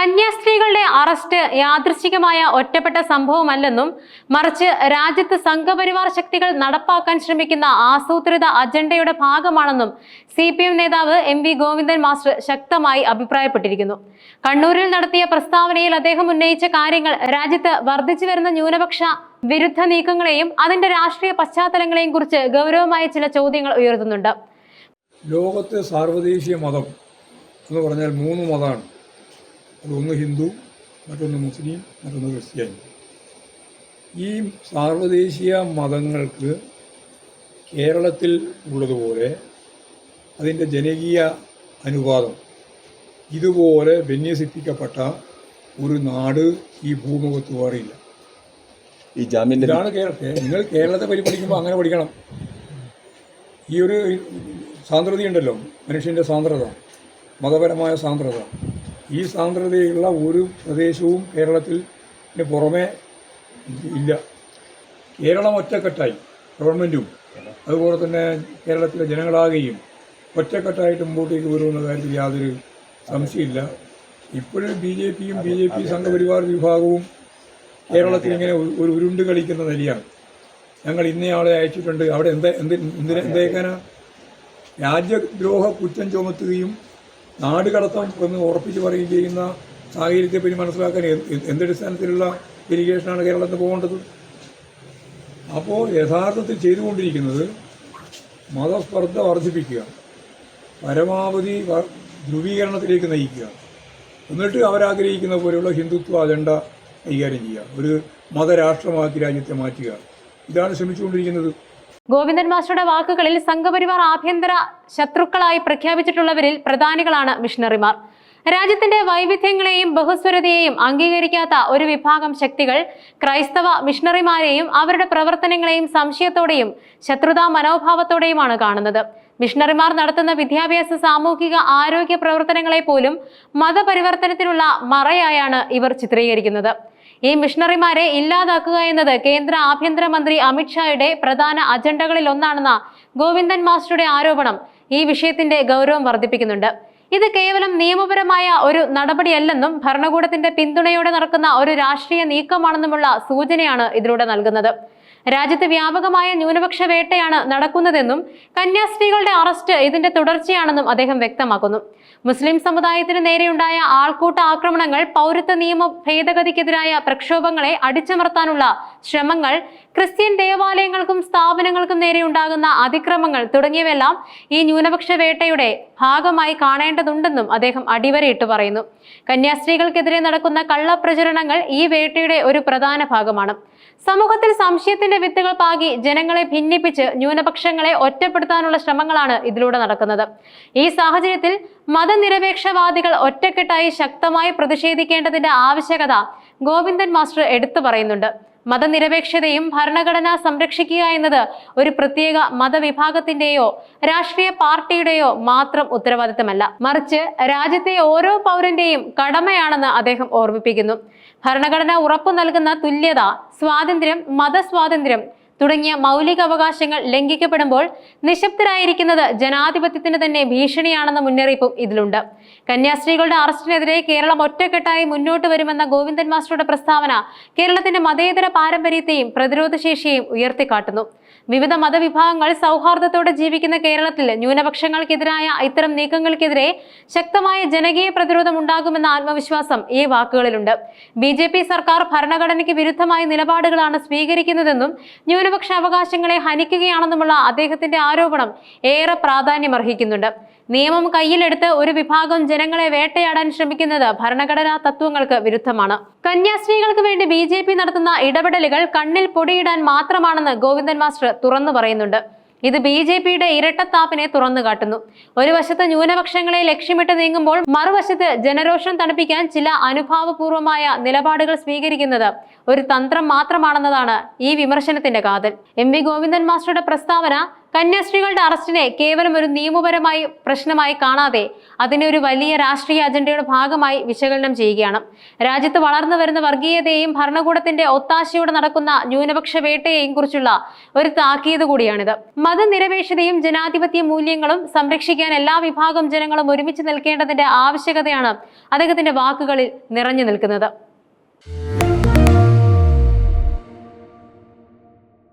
കന്യാസ്ത്രീകളുടെ arrest യാദൃശ്ചികമായ ഒറ്റപ്പെട്ട സംഭവമല്ലെന്നും മറിച്ച് രാജ്യത്ത് സംഘപരിവാർ ശക്തികൾ നടപ്പാക്കാൻ ശ്രമിക്കുന്ന ആസൂത്രിത അജണ്ടയുടെ ഭാഗമാണെന്നും സി പി എം നേതാവ് എം വി ഗോവിന്ദൻ മാസ്റ്റർ ശക്തമായി അഭിപ്രായപ്പെട്ടിരിക്കുന്നു. കണ്ണൂരിൽ നടത്തിയ പ്രസ്താവനയിൽ അദ്ദേഹം ഉന്നയിച്ച കാര്യങ്ങൾ രാജ്യത്ത് വർദ്ധിച്ചു വരുന്ന ന്യൂനപക്ഷ വിരുദ്ധ നീക്കങ്ങളെയും അതിന്റെ രാഷ്ട്രീയ പശ്ചാത്തലങ്ങളെയും കുറിച്ച് ഗൗരവമായ ചില ചോദ്യങ്ങൾ ഉയർത്തുന്നുണ്ട്. ലോകത്തെ സാർവദേശീയ മതം എന്ന് പറഞ്ഞാൽ മൂന്ന് മതമാണ്. അതൊന്ന് ഹിന്ദു മറ്റൊന്ന് മുസ്ലിം മറ്റൊന്ന് ക്രിസ്ത്യാനി. ഈ സാർവദേശീയ മതങ്ങൾക്ക് കേരളത്തിൽ ഉള്ളതുപോലെ അതിന്റെ ജനകീയ അനുപാതം ഇതുപോലെ വിന്യസിപ്പിക്കപ്പെട്ട ഒരു നാട് ഈ ഭൂമുഖത്ത് വേറെയില്ല. ഈ ജാമ്യം ഇതാണ് കേരളത്തെ നിങ്ങൾ കേരളത്തെ പറ്റി പഠിക്കുമ്പോൾ അങ്ങനെ പഠിക്കണം. ഈ ഒരു സാന്ദ്രതയുണ്ടല്ലോ മനുഷ്യന്റെ സാന്ദ്രത മതപരമായ സാന്ദ്രത. ഈ സാന്ദ്രതയുള്ള ഒരു പ്രദേശവും കേരളത്തിൽ പുറമേ ഇല്ല. കേരളം ഒറ്റക്കെട്ടായി ഗവൺമെന്റും അതുപോലെ തന്നെ കേരളത്തിലെ ജനങ്ങളാകെയും ഒറ്റക്കെട്ടായിട്ട് മുമ്പോട്ടേക്ക് വരുമെന്ന കാര്യത്തിൽ യാതൊരു സംശയമില്ല. ഇപ്പോഴും ബി ജെ പിയും ബി ജെ പി സംഘപരിവാർ വിഭാഗവും കേരളത്തിൽ ഇങ്ങനെ ഒരു- ഉരുണ്ട് കളിക്കുന്ന നിലയാണ്. ഞങ്ങൾ ഇന്നയാളെ അയച്ചിട്ടുണ്ട്. അവിടെ എന്താ എന്ത് എന്തിനാ എന്തേക്കാനാ? രാജ്യദ്രോഹ കുറ്റം ചുമത്തുകയും നാട് കടത്തം എന്ന് ഉറപ്പിച്ച് പറയുകയും ചെയ്യുന്ന സാഹചര്യത്തെപ്പറ്റി മനസ്സിലാക്കാൻ എന്ത് എന്തടിസ്ഥാനത്തിലുള്ള ഇരിഗേഷനാണ് കേരളത്തിൽ പോകേണ്ടത്? അപ്പോൾ യഥാർത്ഥത്തിൽ ചെയ്തുകൊണ്ടിരിക്കുന്നത് മതസ്പർദ്ധ വർദ്ധിപ്പിക്കുക പരമാവധി ധ്രുവീകരണത്തിലേക്ക് നയിക്കുക. എന്നിട്ട് അവരാഗ്രഹിക്കുന്ന പോലെയുള്ള ഹിന്ദുത്വ അജണ്ട കൈകാര്യം ചെയ്യുക. ഒരു മതരാഷ്ട്രമാക്കി രാജ്യത്തെ മാറ്റുക. ഇതാണ് ശ്രമിച്ചുകൊണ്ടിരിക്കുന്നത്. ഗോവിന്ദൻ മാസ്റ്ററുടെ വാക്കുകളിൽ സംഘപരിവാർ ആഭ്യന്തര ശത്രുക്കളായി പ്രഖ്യാപിച്ചിട്ടുള്ളവരിൽ പ്രധാനികളാണ് മിഷണറിമാർ. രാജ്യത്തിന്റെ വൈവിധ്യങ്ങളെയും ബഹുസ്വരതയെയും അംഗീകരിക്കാത്ത ഒരു വിഭാഗം ശക്തികൾ ക്രൈസ്തവ മിഷണറിമാരെയും അവരുടെ പ്രവർത്തനങ്ങളെയും സംശയത്തോടെയും ശത്രുതാ മനോഭാവത്തോടെയുമാണ് കാണുന്നത്. മിഷണറിമാർ നടത്തുന്ന വിദ്യാഭ്യാസ സാമൂഹിക ആരോഗ്യ പ്രവർത്തനങ്ങളെ പോലും മതപരിവർത്തനത്തിനുള്ള മറയായാണ് ഇവർ ചിത്രീകരിക്കുന്നത്. ഈ മിഷണറിമാരെ ഇല്ലാതാക്കുക എന്നത് കേന്ദ്ര ആഭ്യന്തരമന്ത്രി അമിത്ഷായുടെ പ്രധാന അജണ്ടകളിൽ ഒന്നാണെന്ന ഗോവിന്ദൻ മാസ്റ്ററുടെ ആരോപണം ഈ വിഷയത്തിന്റെ ഗൗരവം വർദ്ധിപ്പിക്കുന്നുണ്ട്. ഇത് കേവലം നിയമപരമായ ഒരു നടപടിയല്ലെന്നും ഭരണകൂടത്തിന്റെ പിന്തുണയോടെ നടക്കുന്ന ഒരു രാഷ്ട്രീയ നീക്കമാണെന്നുമുള്ള സൂചനയാണ് ഇതിലൂടെ നൽകുന്നത്. രാജ്യത്ത് വ്യാപകമായ ന്യൂനപക്ഷ വേട്ടയാണ് നടക്കുന്നതെന്നും കന്യാസ്ത്രീകളുടെ അറസ്റ്റ് ഇതിന്റെ തുടർച്ചയാണെന്നും അദ്ദേഹം വ്യക്തമാക്കുന്നു. മുസ്ലിം സമുദായത്തിന് നേരെയുണ്ടായ ആൾക്കൂട്ട ആക്രമണങ്ങൾ പൗരത്വ നിയമ ഭേദഗതിക്കെതിരായ പ്രക്ഷോഭങ്ങളെ അടിച്ചമർത്താനുള്ള ശ്രമങ്ങൾ ക്രിസ്ത്യൻ ദേവാലയങ്ങൾക്കും സ്ഥാപനങ്ങൾക്കും നേരെ ഉണ്ടാകുന്ന അതിക്രമങ്ങൾ തുടങ്ങിയവയെല്ലാം ഈ ന്യൂനപക്ഷ വേട്ടയുടെ ഭാഗമായി കാണേണ്ടതുണ്ടെന്നും അദ്ദേഹം അടിവരയിട്ട് പറയുന്നു. കന്യാസ്ത്രീകൾക്കെതിരെ നടക്കുന്ന കള്ളപ്രചരണങ്ങൾ ഈ വേട്ടയുടെ ഒരു പ്രധാന ഭാഗമാണ്. സമൂഹത്തിൽ സംശയത്തിന്റെ വിത്തുകൾ പാകി ജനങ്ങളെ ഭിന്നിപ്പിച്ച് ന്യൂനപക്ഷങ്ങളെ ഒറ്റപ്പെടുത്താനുള്ള ശ്രമങ്ങളാണ് ഇതിലൂടെ നടക്കുന്നത്. ഈ സാഹചര്യത്തിൽ മതനിരപേക്ഷവാദികൾ ഒറ്റക്കെട്ടായി ശക്തമായി പ്രതിഷേധിക്കേണ്ടതിന്റെ ആവശ്യകത ഗോവിന്ദൻ മാസ്റ്റർ എടുത്തു പറയുന്നുണ്ട്. മതനിരപേക്ഷതയും ഭരണഘടന സംരക്ഷിക്കുക എന്നത് ഒരു പ്രത്യേക മതവിഭാഗത്തിന്റെയോ രാഷ്ട്രീയ പാർട്ടിയുടെയോ മാത്രം ഉത്തരവാദിത്തമല്ല. മറിച്ച് രാജ്യത്തെ ഓരോ പൗരന്റെയും കടമയാണെന്ന് അദ്ദേഹം ഓർമ്മിപ്പിക്കുന്നു. ഭരണഘടന ഉറപ്പു നൽകുന്ന തുല്യത സ്വാതന്ത്ര്യം മതസ്വാതന്ത്ര്യം തുടങ്ങിയ മൗലിക അവകാശങ്ങൾ ലംഘിക്കപ്പെടുമ്പോൾ നിശബ്ദരായിരിക്കുന്നത് ജനാധിപത്യത്തിന് തന്നെ ഭീഷണിയാണെന്ന മുന്നറിയിപ്പും ഇതിലുണ്ട്. കന്യാസ്ത്രീകളുടെ അറസ്റ്റിനെതിരെ കേരളം ഒറ്റക്കെട്ടായി മുന്നോട്ട് വരുമെന്ന ഗോവിന്ദൻ മാസ്റ്ററുടെ പ്രസ്താവന കേരളത്തിന്റെ മതേതര പാരമ്പര്യത്തെയും പ്രതിരോധശേഷിയെയും ഉയർത്തിക്കാട്ടുന്നു. വിവിധ മതവിഭാഗങ്ങൾ സൗഹാർദ്ദത്തോടെ ജീവിക്കുന്ന കേരളത്തിൽ ന്യൂനപക്ഷങ്ങൾക്കെതിരായ ഇത്തരം നീക്കങ്ങൾക്കെതിരെ ശക്തമായ ജനകീയ പ്രതിരോധം ഉണ്ടാകുമെന്ന ആത്മവിശ്വാസം ഈ വാക്കുകളിലുണ്ട്. ബി സർക്കാർ ഭരണഘടനയ്ക്ക് വിരുദ്ധമായ നിലപാടുകളാണ് സ്വീകരിക്കുന്നതെന്നും ന്യൂനപക്ഷ അവകാശങ്ങളെ ഹനിക്കുകയാണെന്നുമുള്ള അദ്ദേഹത്തിന്റെ ആരോപണം ഏറെ പ്രാധാന്യമർഹിക്കുന്നുണ്ട്. നിയമം കയ്യിലെടുത്ത് ഒരു വിഭാഗം ജനങ്ങളെ വേട്ടയാടാൻ ശ്രമിക്കുന്നത് ഭരണഘടനാ തത്വങ്ങൾക്ക് വിരുദ്ധമാണ്. കന്യാസ്ത്രീകൾക്ക് വേണ്ടി ബി നടത്തുന്ന ഇടപെടലുകൾ കണ്ണിൽ പൊടിയിടാൻ മാത്രമാണെന്ന് ഗോവിന്ദൻ മാസ്റ്റർ തുറന്നു പറയുന്നുണ്ട്. ഇത് ബി ജെ പിയുടെ ഇരട്ടത്താപ്പിനെ തുറന്നു കാട്ടുന്നു. ഒരു വശത്ത് ന്യൂനപക്ഷങ്ങളെ ലക്ഷ്യമിട്ട് നീങ്ങുമ്പോൾ മറുവശത്ത് ജനരോഷം തണുപ്പിക്കാൻ ചില അനുഭാവപൂർവമായ നിലപാടുകൾ സ്വീകരിക്കുന്നത് ഒരു തന്ത്രം മാത്രമാണെന്നതാണ് ഈ വിമർശനത്തിന്റെ കാതൽ. എം വി ഗോവിന്ദൻ മാസ്റ്ററുടെ പ്രസ്താവന കന്യാസ്ത്രീകളുടെ അറസ്റ്റിനെ കേവലം ഒരു നിയമപരമായി പ്രശ്നമായി കാണാതെ അതിനെ ഒരു വലിയ രാഷ്ട്രീയ അജണ്ടയുടെ ഭാഗമായി വിശകലനം ചെയ്യുകയാണ്. രാജ്യത്ത് വളർന്നു വരുന്ന വർഗീയതയെയും ഭരണകൂടത്തിന്റെ ഒത്താശയോടെ നടക്കുന്ന ന്യൂനപക്ഷ വേട്ടയെയും കുറിച്ചുള്ള ഒരു താക്കീത് കൂടിയാണിത്. മതനിരപേക്ഷതയും ജനാധിപത്യ മൂല്യങ്ങളും സംരക്ഷിക്കാൻ എല്ലാ വിഭാഗം ജനങ്ങളും ഒരുമിച്ച് നിൽക്കേണ്ടതിന്റെ ആവശ്യകതയാണ് അദ്ദേഹത്തിന്റെ വാക്കുകളിൽ നിറഞ്ഞു നിൽക്കുന്നത്.